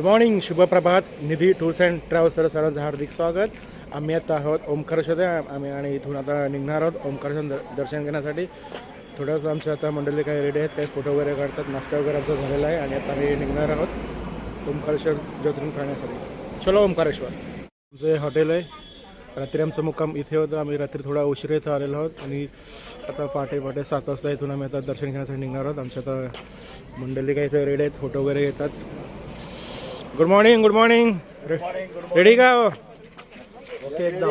Good morning शुभप्रभात Nidhi tours and travels सर्वांचं हार्दिक स्वागत आम्ही आता आहोत ओमकारेश्वर आम्ही आणि इथून आता निघणार आहोत ओमकारेश्वर दर्शन घेण्यासाठी थोडंसं आमच्या आता मंडळी काही रेडी आहेत काही फोटो वगैरे काढतात नाश्ता वगैरे आमचा झालेला आहे आणि आता आम्ही निघणार आहोत ओमकारेश्वर ज्योतिर्लिंग करण्यासाठी चलो ओमकारेश्वर आमचं हे हॉटेल आहे रात्री आमचा मुक्काम इथे होतं आम्ही रात्री थोडा उशिरा इथं आलेलो आहोत आणि आता पहाटे पहाटे सात वाजता इथून आम्ही आता दर्शन घेण्यासाठी निघणार आहोत आमच्या आता मंडळी काही इथे रेडी आहेत फोटो वगैरे घेतात good morning good morning ready का हो? ओके एकदम.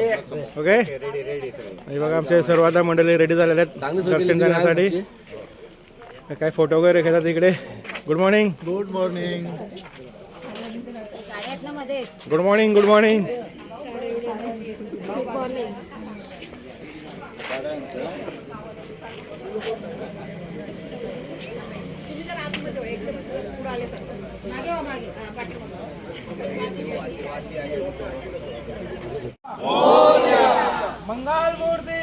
ओके आणि बघा आमचे सर्व आता मंडळी रेडी झालेले आहेत दर्शन करण्यासाठी. काय फोटो वगैरे घेतात इकडे? Good morning good morning good morning good morning good morning तुम्ही जर आतमध्ये एकदम मंगल मूर्ती।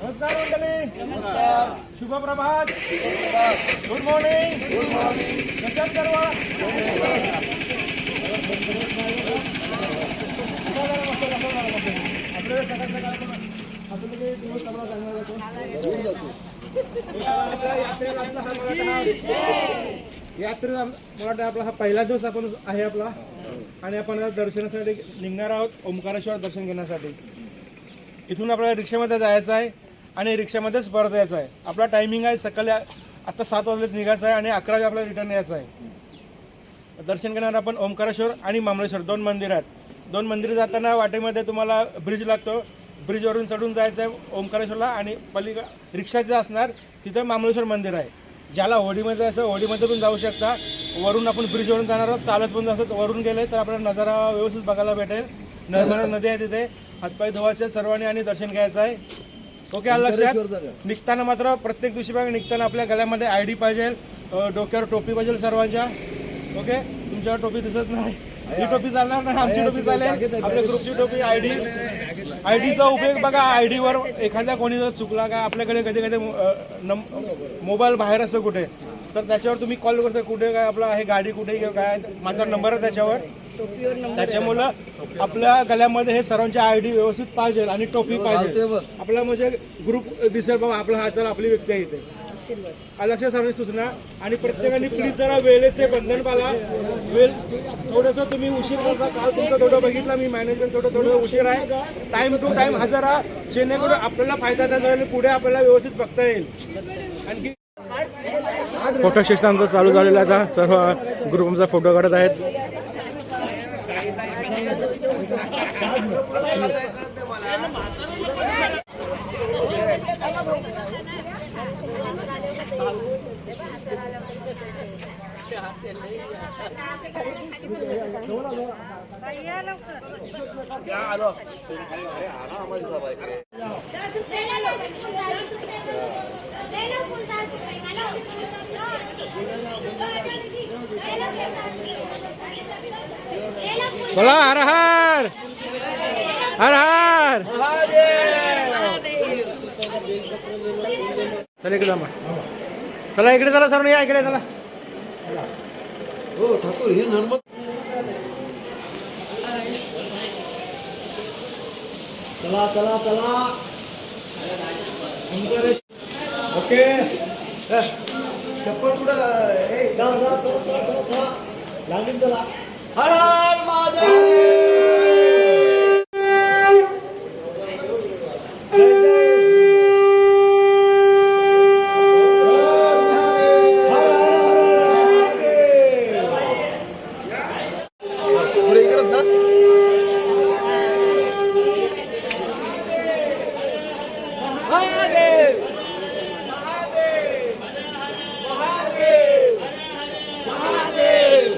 नमस्कार मंडळी नमस्कार शुभ प्रभात गुड मॉर्निंग गुड मॉर्निंग कशात सर्व आपल्याला सकाळ सकाळ असं म्हणजे दिवस चांगला जातो. यात्रेला यात्रेत मला वाटतं आपला हा पहिला दिवस आपण आहे आपला. आणि आपण आता दर्शनासाठी निघणार आहोत ओंकारेश्वर दर्शन घेण्यासाठी. इथून आपल्याला रिक्षामध्ये जायचं आहे आणि रिक्षामध्येच परत यायचं आहे. आपला टायमिंग आहे सकाळी आता सात वाजलेच निघायचं आहे आणि अकरा वाजे आपल्याला रिटर्न यायचं आहे. दर्शन करणार आपण ओंकारेश्वर आणि मामलेश्वर दोन मंदिर आहेत. दोन मंदिर जाताना वाटेमध्ये तुम्हाला ब्रिज लागतो. ब्रिजवरून चढून जायचं आहे ओंकारेश्वरला आणि पलीकडे रिक्षा जे असणार तिथं मामलेश्वर मंदिर आहे. ज्याला होडीमध्ये असं होडीमध्ये पण जाऊ शकता. वरून आपण ब्रिजवरून जाणार आहोत. चालत पण असं वरून गेले तर आपल्याला नजारा व्यवस्थित बघायला भेटेल. नर्मदा नदी आहे तिथे. हातपाय धुवायचे सर्वांनी आणि दर्शन घ्यायचं आहे. ओके आलं लक्षात? निघताना मात्र प्रत्येक दिवशी बघा निघताना आपल्या गळ्यामध्ये आय डी पाहिजे. डोक्यावर टोपी पाहिजे सर्वांच्या. ओके? तुमच्यावर टोपी दिसत नाही. ही टोपी चालणार नाही. आमची टोपी चालेल. आपल्या ग्रुपची टोपी आय डी. आय डीचा उपयोग बघा आय डीवर एखाद्या कोणी जर चुकला का आपल्याकडे कधी कधी मोबाईल बाहेर असतो कुठे तर त्याच्यावर तुम्ही कॉल करता कुठे काय आपलं आहे गाडी कुठे किंवा काय माझा नंबर आहे त्याच्यावर. त्याच्यामुळं आपल्या गळ्यामध्ये हे सर्वांचे आय डी व्यवस्थित पाहिजे आणि टोपी पाहिजे. आपला म्हणजे ग्रुप दिसेल बाबा आपला हा चला आपली व्यक्ती आहे इथे. अलक्ष सर्व सूचना आणि प्रत्येकाने प्लीज जरा वेळेत ते बंधन पाला. वेळ थोडंसं तुम्ही उशीर करता. काल तुमचं थोडं बघितलं मी मॅनेजमेंट थोडं थोडं उशीर आहे. टाइम टू टाइम हजर राहा जेणेकरून आपल्याला फायदा त्याचा आणि पुढे आपल्याला व्यवस्थित बघता येईल. आणखी फोटो सेशन आमचं चालू झालेलं आता. सर्व ग्रुप आमचा फोटो काढत आहेत. बोला हर हर। हर हर। चला इकडे चला. इकडे चला या इकडे चला. हो ठाकूर हे नर्मद चला चला चला. ओके. चप्पल कुठं? ए, चला चला चला चला चला. लागेल चला हर माझा महादेव पुढे इकडं ना महादेव महादेव महादेव महादेव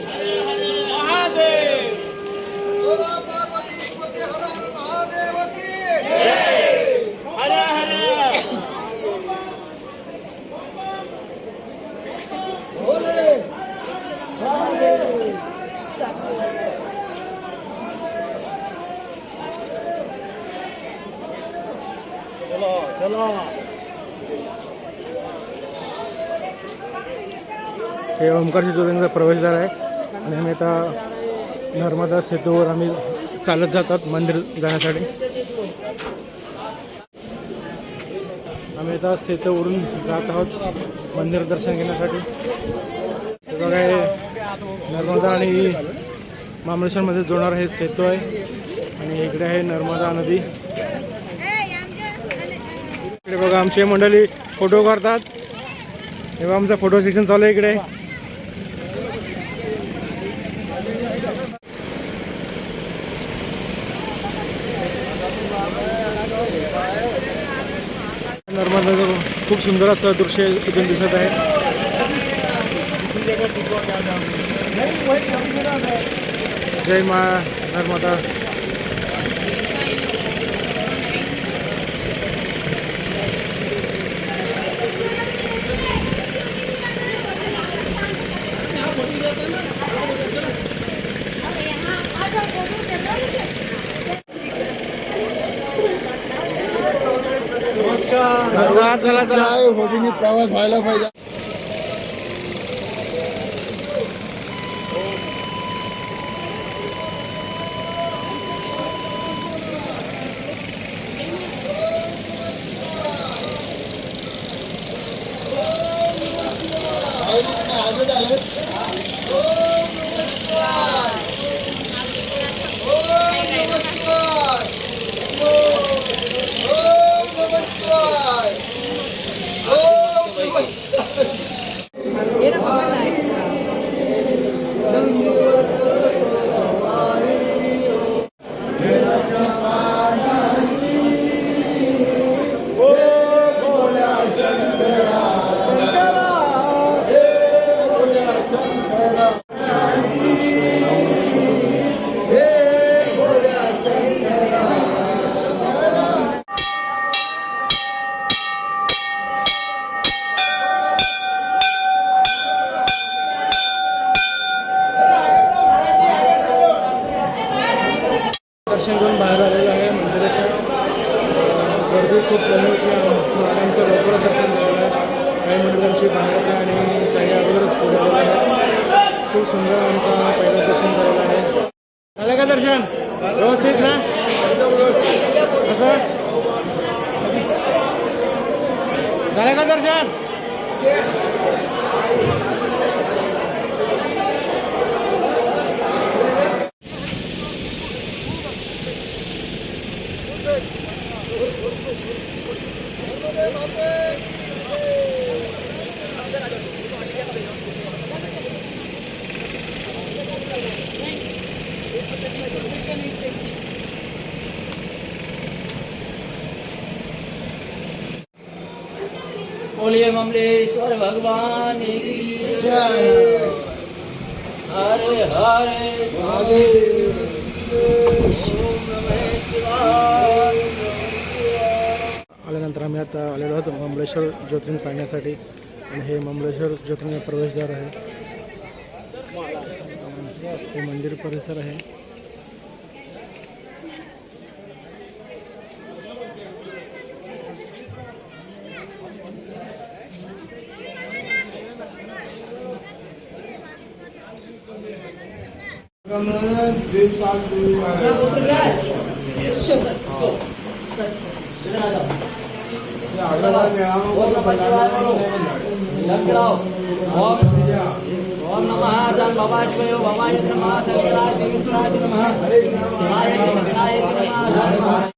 महादेव बोला पार्वती पती हर हर महादेव की हर हर बोले चला चला हे ओमकार ज्योतिंचा प्रवेशद्वार आहे. आणि आम्ही आता नर्मदा सेतूवर आम्ही चालत जातात मंदिर जाण्यासाठी. आम्ही आता सेतूवरून जात आहोत मंदिर दर्शन घेण्यासाठी. बघा हे नर्मदा आणि महाबळेश्वरमध्ये जोडणार हे सेतू आहे. आणि इकडे आहे नर्मदा नदी. इकडे बघा आमची मंडळी फोटो काढतात. हे बघा आमचा फोटो सेशन चालू आहे इकडे. नर्मदा खूप सुंदर असं दृश्य इथून दिसत आहे. जय मा नर्मदा. नमस्कार चला होडीने प्रवास व्हायला पाहिजे दर्शन गर्दी खूप कमी होती आमचं लवकर दर्शन झालं आहे. काही मंडळांची बाहेर आणि काही अगोदरच पुढे आहे. खूप सुंदर आमचा पहिलं दर्शन झालेलं आहे. झालं का दर्शन? व्यवस्थित ना? कसं? झालं का दर्शन? बोलिए ममलेश्वर भगवान की जय। हरे हरे। आता आलेलो आहोत महाबळेश्वर ज्योतिर्लिंग पाहण्यासाठी. आणि हे महाबळेश्वर ज्योतिर्लिंग प्रवेशद्वार आहे. हे मंदिर परिसर आहे. ओम नमः संभवाय शिवाय भवाय नमः सर्वदा श्री विष्णुराज नमः शिवाय च सकलाय च नमः